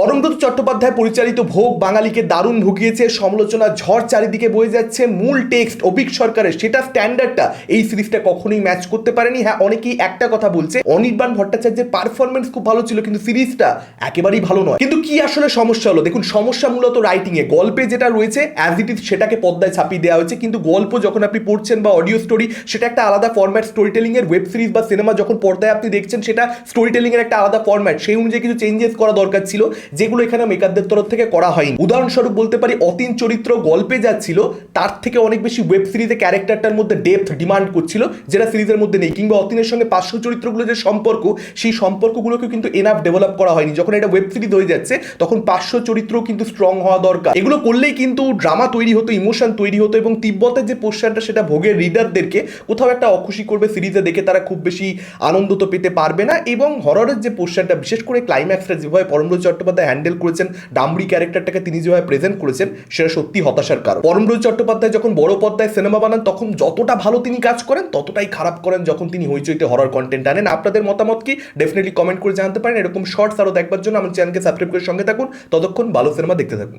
পরমব্রত চট্টোপাধ্যায় পরিচালিত ভোগ বাঙালিকে দারুণ ভুগিয়েছে সমালোচনা ঝড় চারিদিকে বয়ে যাচ্ছে, মূল টেক্সট অভিক সরকারের, সেটা স্ট্যান্ডার্ডটা এই সিরিজটা কখনোই ম্যাচ করতে পারেনি। হ্যাঁ অনেকেই একটা কথা বলছে, অনির্বাণ ভট্টাচার্যের পারফরমেন্স খুব ভালো ছিল, কিন্তু সিরিজটা একেবারেই ভালো নয়। কিন্তু কি আসলে সমস্যা হলো? দেখুন, সমস্যা মূলত রাইটিং এ গল্পে যেটা রয়েছে অ্যাজ ইট ইজ সেটাকে পদ্মায় ছাপিয়ে দেওয়া হয়েছে, কিন্তু গল্প যখন আপনি পড়ছেন বা অডিও স্টোরি সেটা একটা আলাদা ফরম্যাট স্টোরি টেলিং এর ওয়েব সিরিজ বা সিনেমা যখন পর্দায় আপনি দেখছেন, সেটা স্টোরি টেলিং এর একটা আলাদা ফরম্যাট সেই অনুযায়ী কিছু চেঞ্জেস করা দরকার ছিল। যেগুলো এখানে মেকারদের তরফ থেকে করা হয়নি। উদাহরণস্বরূপ বলতে পারি, অতীন চরিত্র গল্পে যাচ্ছিল, তার থেকে অনেক বেশি ওয়েব সিরিজে ক্যারেক্টারটার মধ্যে ডেপথ ডিমান্ড করছিল, যেটা সিরিজের মধ্যে নেই। কিংবা অতীনের সঙ্গে পার্শ্ব চরিত্রগুলো যে সম্পর্ক, সেই সম্পর্কগুলোকে কিন্তু এনাফ ডেভেলপ করা হয়নি। যখন এটা ওয়েব সিরিজ হয়ে যাচ্ছে, তখন পার্শ্ব চরিত্রও কিন্তু স্ট্রং হওয়া দরকার। এগুলো করলেই কিন্তু ড্রামা তৈরি হতো ইমোশন তৈরি হতো, এবং তিব্বতের যে পোর্শনটা সেটা ভোগের রিডারদেরকে কোথাও একটা অখুশি করবে সিরিজে দেখে তারা খুব বেশি আনন্দ তো পেতে পারবে না, এবং হররের যে পোর্শনটা বিশেষ করে ক্লাইম্যাক্সটা যেভাবে পরমব্রত চট্টোপাধ্যায় হ্যান্ডেল করেছেন ডামরি ক্যারেক্টারটাকে তিনি যেভাবে প্রেজেন্ট করেছেন, সেটা সত্যি হতাশার কারণ। পরমব্রত চট্টোপাধ্যায় যখন বড় পর্দায় সিনেমা বানান, তখন যতটা ভালো তিনি কাজ করেন, ততটাই খারাপ করেন যখন তিনি হইচইতে হরর কন্টেন্ট আনেন। আপনাদের মতামত কি? ডেফিনেটলি কমেন্ট করে জানতে পারেন। এরকম শর্টস আরও দেখবার জন্য আমার চ্যানেলকে সাবস্ক্রাইব করে সঙ্গে থাকুন। ততক্ষণ ভালো সিনেমা দেখতে থাকুন।